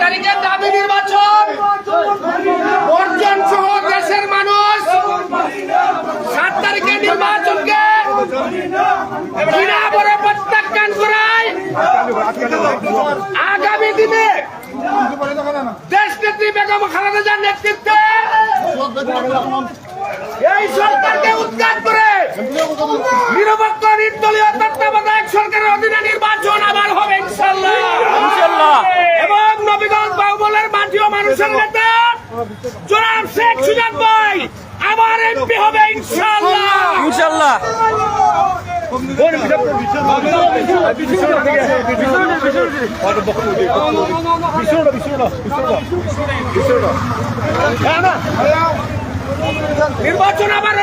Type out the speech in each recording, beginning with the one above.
তারিখের দাবি নির্বাচন। বর্জন সহ দেশের মানুষ সাত তারিখের নির্বাচনকে ঘৃণা করে প্রত্যাখ্যান করায় আগামী দিনে দেশ নেত্রী বেগম খালেদা জিয়ার নেতৃত্বে। এই সরকারকে উৎখাত করে নিরপেক্ষ নির্দলীয় তত্ত্বাবধায়ক সরকারের অধীনে নির্বাচন আবার হবে ইনশাল্লাহ। এবং নবীগঞ্জ বাহুবলের মাটি ও মানুষের নেতা জনাব শেখ সুজাত ভাই আবার এমপি হবে ইনশাল্লাহ ইনশাল্লাহ নির্বাচন আবার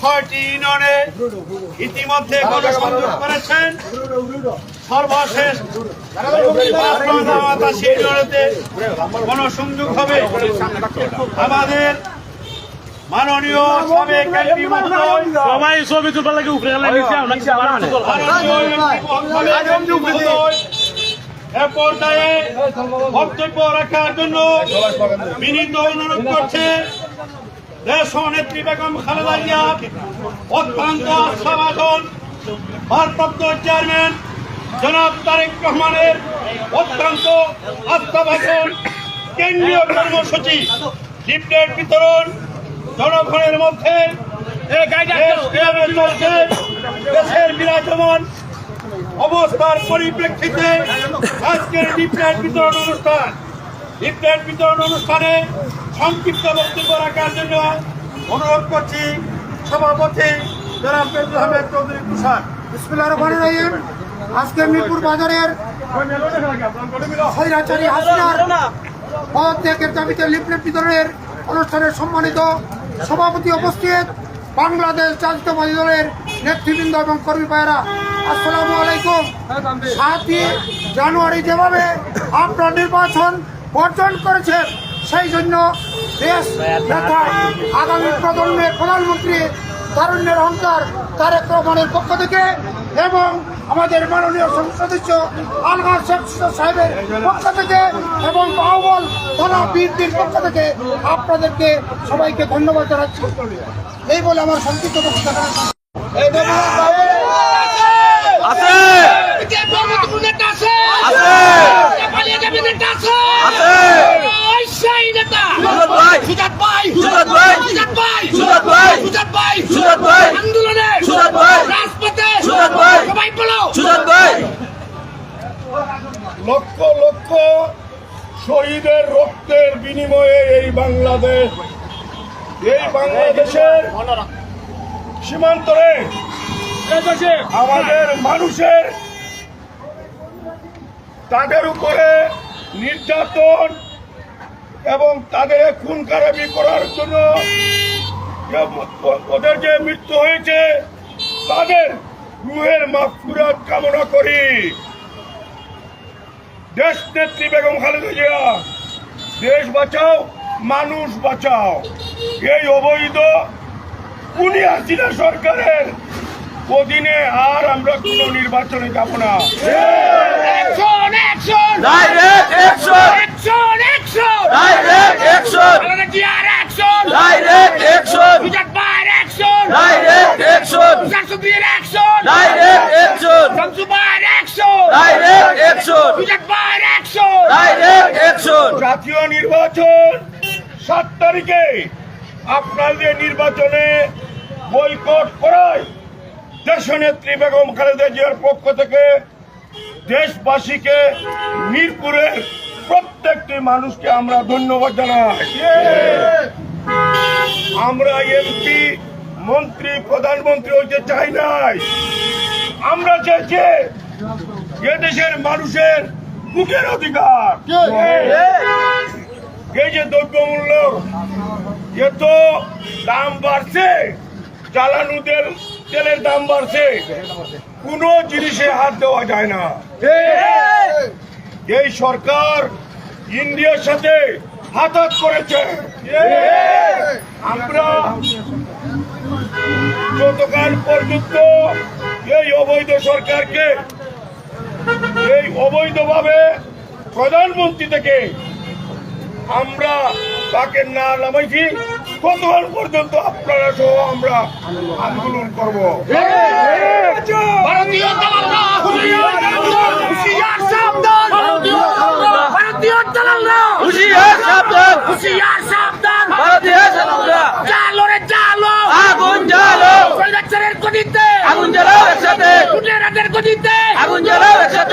ছয়টি ইউনিয়নে ইতিমধ্যে গণসংযোগ করেছেন। সর্বশেষ পাঁচশো ইউনিয়নেতে গণসংযোগ হবে। আমাদের মাননীয় সাবেক এমপি মহোদয়। সবাই ছবি তুলবার লাগে উপরে। এ পর্যায়ে বক্তব্য রাখার জন্য বিনীত অনুরোধ করছে দেশ নেত্রী বেগম খালেদা জিয়া অত্যন্ত আস্থাভাষণ ভারপ্রাপ্ত চেয়ারম্যান জনাব তারেক রহমানের অত্যন্ত আস্থাভাষণ কেন্দ্রীয় কর্মসূচি লিফলেট বিতরণ জনগণের মধ্যে দেশের বিরাজমান অবস্থার পরিপ্রেক্ষিতে আজকের লিফলেট বিতরণ অনুষ্ঠান। লিফলেট বিতরণ অনুষ্ঠানে সংক্ষিপ্ত বক্তব্য রাখার জন্য অনুরোধ করছি সভাপতি জনাব চৌধুরী তুষার বিসমিল্লাহ রহমান রহিম। আজকে মিরপুর বাজারের স্বৈরাচারী হাসিনার পদত্যাগের দাবিতে লিফলেট বিতরণের অনুষ্ঠানে সম্মানিত সভাপতি উপস্থিত বাংলাদেশ জাতীয়তাবাদী দলের নেতৃবৃন্দ এবং কর্মী ভাইয়েরা, আসসালামু আলাইকুম। সাতই জানুয়ারি যেভাবে আপনার নির্বাচন বর্জন করেছেন, সেই জন্য দেশ নেতা আগামী প্রজন্মের প্রধানমন্ত্রী তারুণ্যের অহংকার তারেক রহমানের পক্ষ থেকে এবং আমাদের মাননীয় সদস্য আলগার শেখ সাহেবের পক্ষ থেকে এবং বাহুবল থানা বিএনপির পক্ষ থেকে আপনাদেরকে সবাইকে ধন্যবাদ জানাচ্ছি। এই বলে আমার সংক্ষিপ্ত বক্তব্য। আছে। আন্দোলনে। রাজপথে। সবাই বলো লক্ষ লক্ষ শহীদের রক্তের বিনিময়ে এই বাংলাদেশ এই বাংলাদেশের সীমান্তরে আমাদের মানুষের তাদের উপরে নির্যাতন এবং তাদের খুন খারাপি করার জন্য ওদের যে মৃত্যু হয়েছে তাদের রুহের মাফুরাত কামনা করি। দেশ নেত্রী বেগম খালেদা জিয়া দেশ বাঁচাও মানুষ বাঁচাও। এই অবৈধ উনি হাসিনা সরকারের। অধীনে আর আমরা কোনো নির্বাচনে যাব না। Action action direct action action action direct action আলাদা জিয়ার অ্যাকশন ডাইরেক্ট অ্যাকশন সুজাত ভাইয়ের অ্যাকশন ডাইরেক্ট অ্যাকশন শামসুদ্দিনের অ্যাকশন ডাইরেক্ট অ্যাকশন শামসু ভাইয়ের অ্যাকশন ডাইরেক্ট অ্যাকশন সুজাত ভাইয়ের অ্যাকশন ডাইরেক্ট অ্যাকশন জাতীয় নির্বাচন সাত তারিখে। আপনাদের নির্বাচনে বয়কট করায় দেশনেত্রী বেগম খালেদা জিয়ার পক্ষ থেকে দেশবাসীকে মিরপুরের প্রত্যেকটি মানুষকে আমরা ধন্যবাদ জানাই। আমরা এমপি, মন্ত্রী, প্রধানমন্ত্রী হইতে চাই নাই। আমরা চাইছি এ দেশের মানুষের বুকের অধিকার। এই যে দ্রব্যমূল্য এত দাম বাড়ছে, জ্বালানো তেল, তেলের দাম বাড়ছে, কোনো জিনিসে হাত দেওয়া যায় না। এই সরকার ইন্ডিয়ার সাথে হাতাত করেছে। আমরা গতকাল পর্যন্ত এই অবৈধ সরকারকে, এই অবৈধভাবে প্রধানমন্ত্রী থেকে আমরা তাকে না নামাইছি কতক্ষণ পর্যন্ত আপনারা সহ আমরা আন্দোলন করব? ভারতীয় আগুন জ্বালাও একসাথে। আগুন জ্বালাও অ্যাকশন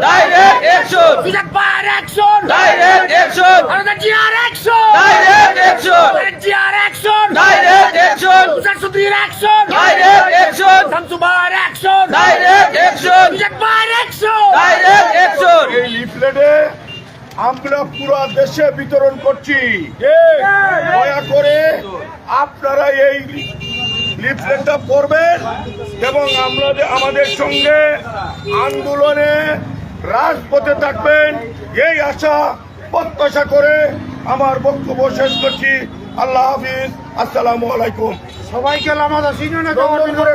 ডাইরেক্ট অ্যাকশন সুজাত পায়ের অ্যাকশন ডাইরেক্ট অ্যাকশন ভারতের জিয়ার অ্যাকশন ডাইরেক্ট অ্যাকশন ভারতের জিয়ার action direct action Tushar Sudhir action direct action Shamsu পায়ের অ্যাকশন ডাইরেক্ট অ্যাকশন সুজাত পায়ের অ্যাকশন ডাইরেক্ট অ্যাকশন এই লিফলেটে আমরা পুরো দেশে বিতরণ করছি। দয়া করে আপনারা এই লিফলেটটা পড়বেন এবং আমরা আমাদের সঙ্গে আন্দোলনে রাজপথে থাকবেন। এই আশা প্রত্যাশা করে আমার বক্তব্য শেষ করছি। আল্লাহ হাফিজ। আসসালামু আলাইকুম। সবাইকে লামাদা নন্দনপুর।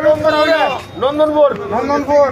নন্দনপুর। নন্দনপুর।